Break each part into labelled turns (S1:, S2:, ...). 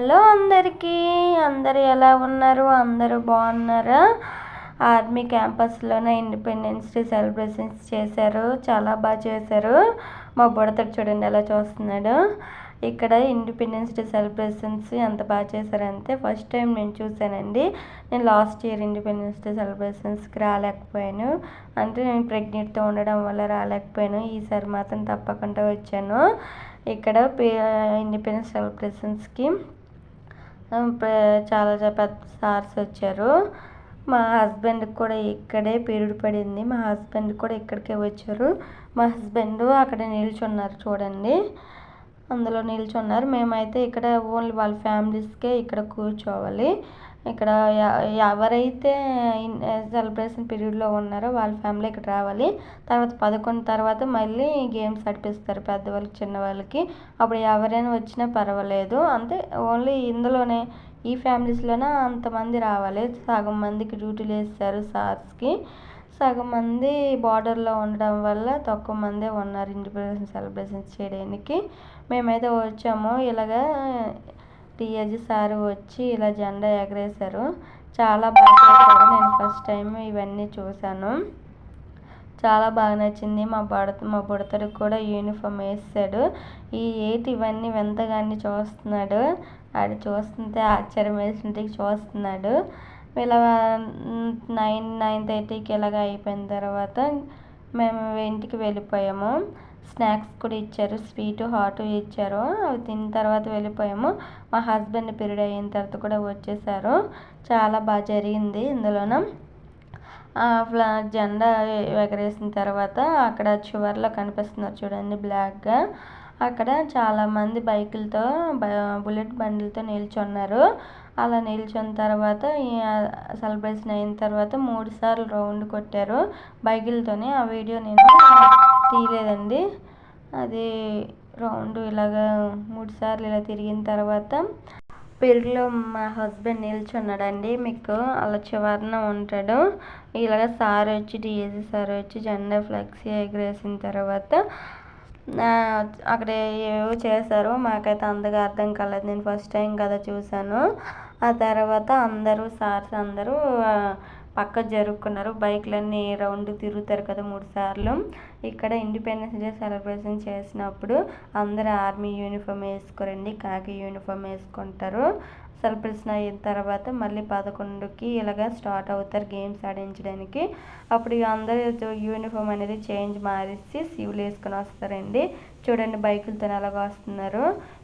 S1: Hello అందరికీ అందరు ఎలా ఉన్నారు? అందరూ బాగున్నారా? ఆర్మీ క్యాంపస్లోనే ఇండిపెండెన్స్ డే సెలబ్రేషన్స్ చేశారు. చాలా బాగా చేశారు. మా బుడతడు చూడండి ఎలా చూస్తున్నాడు. ఇక్కడ ఇండిపెండెన్స్ డే సెలబ్రేషన్స్ ఎంత బాగా చేశారంటే ఫస్ట్ టైం నేను చూశానండి. నేను లాస్ట్ ఇయర్ ఇండిపెండెన్స్ డే సెలబ్రేషన్స్కి రాలేకపోయాను. అంటే నేను ప్రెగ్నెంట్తో ఉండడం వల్ల రాలేకపోయాను. ఈసారి మాత్రం తప్పకుండా వచ్చాను. ఇక్కడ ఇండిపెండెన్స్ సెలబ్రేషన్స్కి చాలా చాలా పెద్ద సార్స్ వచ్చారు. మా హస్బెండ్ కూడా ఇక్కడే పీరియడ్ పడింది. మా హస్బెండ్ కూడా ఇక్కడికే వచ్చారు. మా హస్బెండ్ అక్కడ నిల్చున్నారు చూడండి. అందులో నిల్చున్నారు. మేమైతే ఇక్కడ ఓన్లీ వాళ్ళ ఫ్యామిలీస్కే ఇక్కడ కూర్చోవాలి. ఇక్కడ ఎవరైతే సెలబ్రేషన్ పీరియడ్లో ఉన్నారో వాళ్ళ ఫ్యామిలీ ఇక్కడ రావాలి. తర్వాత పదకొండు తర్వాత మళ్ళీ గేమ్స్ ఆడిపిస్తారు పెద్దవాళ్ళకి చిన్నవాళ్ళకి. అప్పుడు ఎవరైనా వచ్చినా పర్వాలేదు. అంతే ఓన్లీ ఇందులోనే ఈ ఫ్యామిలీస్లోనే అంతమంది రావాలి. సగం మందికి డ్యూటీలు వేస్తారు సార్స్కి. సగం మంది బార్డర్లో ఉండడం వల్ల తక్కువ మందే ఉన్నారు. ఇండిపెండెన్స్ సెలబ్రేషన్స్ చేయడానికి. మేమైతే వచ్చాము. ఇలాగా టీఏజీ సార్ వచ్చి ఇలా జెండా ఎగరేశారు. చాలా బాగా చేశారు నేను ఫస్ట్ టైం ఇవన్నీ చూశాను. చాలా బాగా నచ్చింది. మా బుడ మా బుడతడికి కూడా యూనిఫామ్ వేసాడు. ఈ ఏటి ఇవన్నీ వింతగాన్ని చూస్తున్నాడు. అది చూస్తుంటే ఆశ్చర్యం వేసింటికి చూస్తున్నాడు. ఇలా నైన్ నైన్ థర్టీకి ఇలాగ అయిపోయిన తర్వాత మేము ఇంటికి వెళ్ళిపోయాము. స్నాక్స్ కూడా ఇచ్చారు స్వీటు హాట్ ఇచ్చారు. అవి తిన్న తర్వాత వెళ్ళిపోయాము. మా హస్బెండ్ పీరియడ్ అయిన తర్వాత కూడా వచ్చేసారు. చాలా బాగా జరిగింది ఇందులోన. ఆ ఫ్లా జెండా ఎగరేసిన తర్వాత అక్కడ చివర్లో కనిపిస్తున్నారు చూడండి బ్లాక్గా అక్కడ చాలామంది బైకులతో బుల్లెట్ బండిలతో నిల్చున్నారు. అలా నిల్చున్న తర్వాత సెలబ్రేషన్ అయిన తర్వాత మూడు సార్లు రౌండ్ కొట్టారు బైకులతోనే. ఆ వీడియో నేను తీయలేదండి. అది రౌండ్ ఇలాగా మూడు సార్లు ఇలా తిరిగిన తర్వాత పెరుగులో మా హస్బెండ్ నిల్చున్నాడండి మీకు. అలా చివరన ఉంటాడు. ఇలాగ సార్ వచ్చి డిఎస్సి సార్ వచ్చి జెండా ఫ్లెక్సీ ఎగరేసిన తర్వాత అక్కడ ఏవో చేశారు మాకైతే అంతగా అర్థం కాలేదు. నేను ఫస్ట్ టైం కదా చూశాను. ఆ తర్వాత అందరూ సార్స్ అందరూ పక్క జరుపుకున్నారు. బైక్లన్నీ రౌండ్ తిరుగుతారు కదా మూడు సార్లు. ఇక్కడ ఇండిపెండెన్స్ డే సెలబ్రేషన్ చేసినప్పుడు అందరూ ఆర్మీ యూనిఫామ్ వేసుకోరండి కాకి యూనిఫామ్ వేసుకుంటారు. సెలబ్రేషన్ అయిన తర్వాత మళ్ళీ పదకొండుకి ఇలాగ స్టార్ట్ అవుతారు గేమ్స్ ఆడించడానికి. అప్పుడు ఇక అందరూ యూనిఫామ్ అనేది చేంజ్ మారిసి సివులు వేసుకొని వస్తారండి. చూడండి బైకులతో ఎలాగ వస్తున్నారు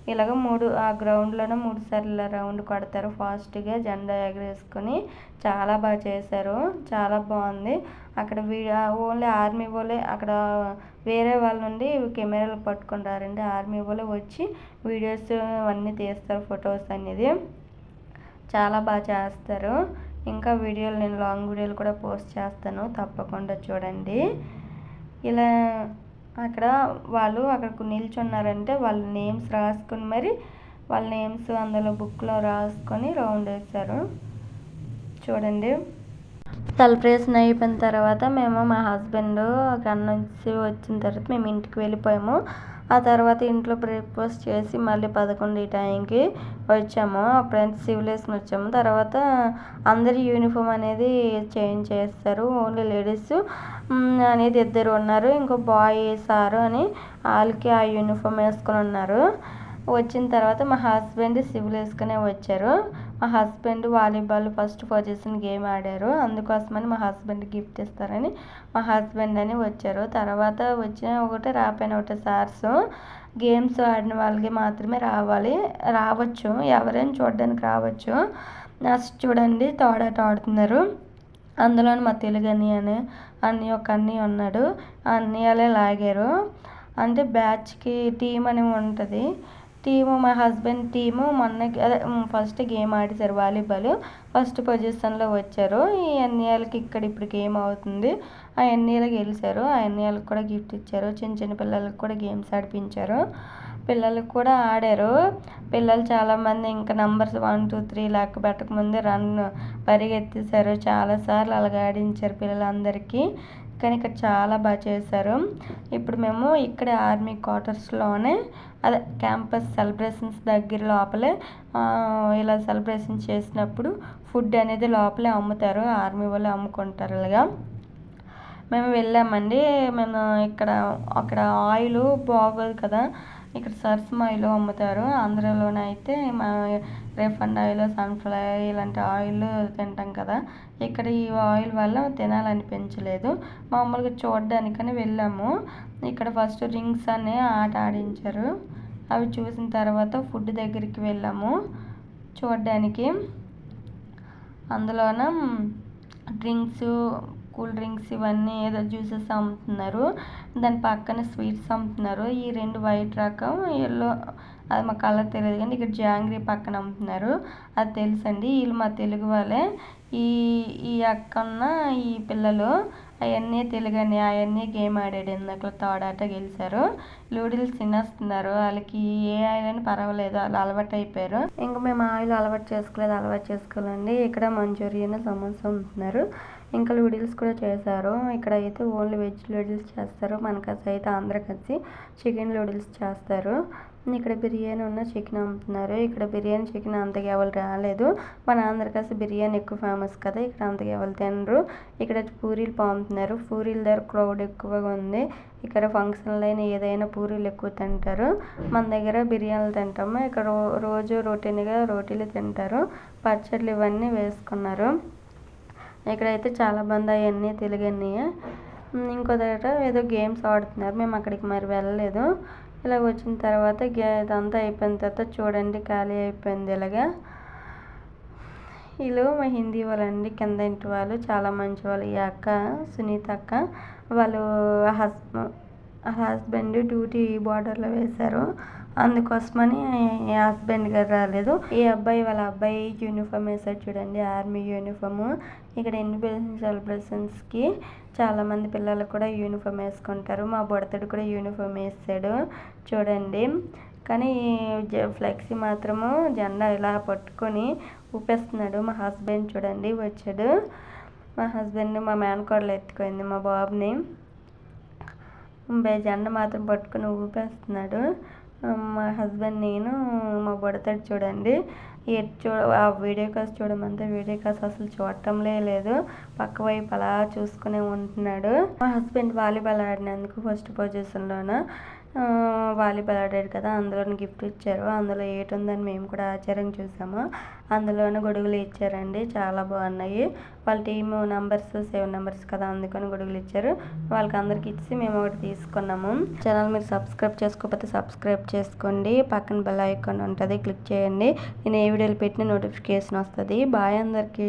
S1: ఇలాగ మూడు ఆ గ్రౌండ్లోనే మూడు సార్లు ఇలా రౌండ్ కొడతారు. ఫాస్ట్గా జెండా ఎగరేసుకొని చాలా బాగా చేశారు. చాలా బాగుంది. అక్కడ వీ ఓన్లీ ఆర్మీ వాళ్ళే అక్కడ వేరే వాళ్ళ నుండి కెమెరాలు పట్టుకుని రారండి. ఆర్మీ వాళ్ళే వచ్చి వీడియోస్ అన్నీ తీస్తారు ఫొటోస్ అనేది. చాలా బాగా చేస్తారు. ఇంకా వీడియోలు నేను లాంగ్ వీడియోలు కూడా పోస్ట్ చేస్తాను. తప్పకుండా చూడండి. ఇలా అక్కడ వాళ్ళు అక్కడికి నిల్చున్నారంటే వాళ్ళ నేమ్స్ రాసుకొని మరి వాళ్ళ నేమ్స్ అందులో బుక్లో రాసుకొని రౌండ్ వేశారు. చూడండి. సెలబ్రేషన్ అయిపోయిన తర్వాత మేము మా హస్బెండ్ అక్కడ నుంచి వచ్చిన తర్వాత మేము ఇంటికి వెళ్ళిపోయాము. ఆ తర్వాత ఇంట్లో బ్రేక్ఫాస్ట్ చేసి మళ్ళీ పదకొండు ఈ టైంకి వచ్చాము. అప్పుడు సివిల్ వచ్చాము. తర్వాత అందరి యూనిఫామ్ అనేది చేంజ్ చేస్తారు. ఓన్లీ లేడీస్ అనేది ఇద్దరు ఉన్నారు. ఇంకో బాయ్ సారు అని వాళ్ళకి ఆ యూనిఫామ్ వేసుకొని ఉన్నారు. వచ్చిన తర్వాత మా హస్బెండ్ సివిల్ వేసుకునే వచ్చారు. మా husband volleyball first position game ఆడారు. అందుకోసమని మా హస్బెండ్ గిఫ్ట్ ఇస్తారని మా హస్బెండ్ అని వచ్చారు. తర్వాత వచ్చిన ఒకటి రాపోయిన ఒకటి సార్స్ గేమ్స్ ఆడిన వాళ్ళకి మాత్రమే రావాలి. రావచ్చు. ఎవరైనా చూడడానికి రావచ్చు. నెక్స్ట్ చూడండి తోడాట ఆడుతున్నారు. అందులో మా తెలుగు అన్నయ్య అని అన్నయ్య ఒక అన్నయ్య ఉన్నాడు. అన్నయ్యలే లాగారు. అంటే బ్యాచ్కి టీం అని ఉంటుంది. టీము మా హస్బెండ్ టీము మొన్న అదే ఫస్ట్ గేమ్ ఆడేశారు వాలీబాల్ ఫస్ట్ పొజిషన్లో వచ్చారు. ఈ ఎన్ఏలకి ఇక్కడ ఇప్పుడు గేమ్ అవుతుంది ఆ ఎన్ఏలకు గెలిచారు. ఆ ఎన్ఏలకు కూడా గిఫ్ట్ ఇచ్చారు. చిన్న చిన్న పిల్లలకు కూడా గేమ్స్ ఆడిపించారు. పిల్లలకు కూడా ఆడారు. పిల్లలు చాలామంది ఇంకా నంబర్స్ వన్ టూ త్రీ లెక్క పెట్టకముందే రన్ పరిగెత్తేశారు. చాలాసార్లు అలాగ ఆడించారు పిల్లలందరికీ. కానీ ఇక్కడ చాలా బాగా చేశారు. ఇప్పుడు మేము ఇక్కడ ఆర్మీ క్వార్టర్స్లోనే అదే క్యాంపస్ సెలబ్రేషన్స్ దగ్గర లోపలే ఇలా సెలబ్రేషన్ చేసినప్పుడు ఫుడ్ అనేది లోపలే అమ్ముతారు. ఆర్మీ వాళ్ళు అమ్ముకుంటారు ఇలాగా. మేము వెళ్ళామండి. మేము ఇక్కడ అక్కడ ఆయిల్ బాగోదు కదా. ఇక్కడ సర్సం ఆయిల్ అమ్ముతారు. ఆంధ్రాలోనైతే మా రిఫండ్ ఆయిల్ సన్ఫ్లవర్ ఇలాంటి ఆయిల్ తింటాం కదా. ఇక్కడ ఈ ఆయిల్ వల్ల తినాలనిపించలేదు మామూలుగా చూడడానికని వెళ్ళాము. ఇక్కడ ఫస్ట్ రింగ్స్ అనే ఆట ఆడించారు. అవి చూసిన తర్వాత ఫుడ్ దగ్గరికి వెళ్ళాము చూడడానికి. అందులోన డ్రింక్స్ కూల్ డ్రింక్స్ ఇవన్నీ ఏదో జ్యూసెస్ అమ్ముతున్నారు. దాని పక్కన స్వీట్స్ అమ్ముతున్నారు. ఈ రెండు వైట్ రకం ఎల్లో అది మా కలర్ తెలియదు కానీ ఇక్కడ జాంగ్రీ పక్కన అమ్ముతున్నారు. అది తెలుసండి వీళ్ళు మా తెలుగు వాళ్ళే. ఈ ఈ అక్కన్న ఈ పిల్లలు అవన్నీ తెలుగని అవన్నీ గేమ్ ఆడాడు. ఇందాక తాడాట గెలిచారు. లూడిల్స్ తినేస్తున్నారు. వాళ్ళకి ఏ ఆయిల్ అని పర్వాలేదు. వాళ్ళు అలవాటు అయిపోయారు. ఇంకా మేము ఆయిల్ అలవాటు చేసుకోలేదు. అలవాటు చేసుకోవాలండి. ఇక్కడ మంచూరియన్ సమోసా అమ్ముతున్నారు. ఇంకా నూడిల్స్ కూడా చేశారు. ఇక్కడ అయితే ఓన్లీ వెజ్ లూడిల్స్ చేస్తారు. మనకైతే అయితే ఆంధ్ర కలిసి చికెన్ లూడిల్స్ చేస్తారు. ఇక్కడ బిర్యానీ ఉన్న చికెన్ అమ్ముతున్నారు. ఇక్కడ బిర్యానీ చికెన్ అంతగా ఎవరు రాలేదు. మన ఆంధ్రకాసి బిర్యానీ ఎక్కువ ఫేమస్ కదా. ఇక్కడ అంతగా ఎవరు తినరు. ఇక్కడ పూరీలు పాముతున్నారు పూరీల దగ్గర క్రౌడ్ ఎక్కువగా ఉంది. ఇక్కడ ఫంక్షన్లైన అయినా ఏదైనా పూరీలు ఎక్కువ తింటారు. మన దగ్గర బిర్యానీలు తింటాము. ఇక్కడ రోజు రొటీన్గా రోటీలు తింటారు. పచ్చళ్ళు ఇవన్నీ వేసుకున్నారు. ఇక్కడైతే చాలా మంది అవన్నీ తెలుగన్నీ ఇంకో దగ్గర ఏదో గేమ్స్ ఆడుతున్నారు. మేము అక్కడికి మరి వెళ్ళలేదు. ఇలా వచ్చిన తర్వాత గే ఇదంతా అయిపోయిన తర్వాత చూడండి ఖాళీ అయిపోయింది ఇలాగా. వీళ్ళు మా హిందీ వాళ్ళండి కింద ఇంటి వాళ్ళు చాలా మంచి వాళ్ళు. ఈ అక్క సునీత అక్క వాళ్ళు హస్బ హస్బెండ్ డ్యూటీ బార్డర్లో వేశారు. అందుకోసమని ఈ హస్బెండ్ గారు రాలేదు. ఈ అబ్బాయి వాళ్ళ అబ్బాయి యూనిఫామ్ వేసాడు చూడండి ఆర్మీ యూనిఫాము ఇక్కడ ఇండిపెండెన్స్ సెలబ్రేషన్స్కి చాలామంది పిల్లలు కూడా యూనిఫామ్ వేసుకుంటారు. మా బుడతడు కూడా యూనిఫామ్ వేసాడు చూడండి. కానీ ఫ్లెక్సీ మాత్రము జెండా ఇలా పట్టుకొని ఊపేస్తున్నాడు. మా హస్బెండ్ చూడండి వచ్చాడు. మా హస్బెండ్ మా మేనకోడలు ఎత్తుకుంది మా బాబుని. జెండా మాత్రం పట్టుకొని ఊపేస్తున్నాడు. మా హస్బెండ్ నేను మా బుడతడు చూడండి. ఎటు చూ ఆ వీడియో కాల్స్ చూడమంటే వీడియో కాల్స్ అసలు చూడటంలే లేదు. పక్క వైపు అలా చూసుకునే ఉంటున్నాడు. మా హస్బెండ్ వాలీబాల్ ఆడినందుకు ఫస్ట్ పొజిషన్లోన. వాలీబాల్ ఆడాడు కదా అందులో గిఫ్ట్ ఇచ్చారు అందులో ఏటి ఉందని మేము కూడా ఆశ్చర్యం చూసాము. అందులోనే గొడుగులు ఇచ్చారండి చాలా బాగున్నాయి. వాళ్ళ టీమ్ నెంబర్స్ సెవెన్ నెంబర్స్ కదా అందుకని గొడుగులు ఇచ్చారు. వాళ్ళకి అందరికి ఇచ్చి మేము ఒకటి తీసుకున్నాము. ఛానల్ మీరు సబ్స్క్రైబ్ చేసుకోకపోతే సబ్స్క్రైబ్ చేసుకోండి. పక్కన బెల్ ఐకాన్ ఉంటుంది క్లిక్ చేయండి. నేను ఏ వీడియోలు పెట్టిన నోటిఫికేషన్ వస్తుంది. బాయ్ అందరికీ.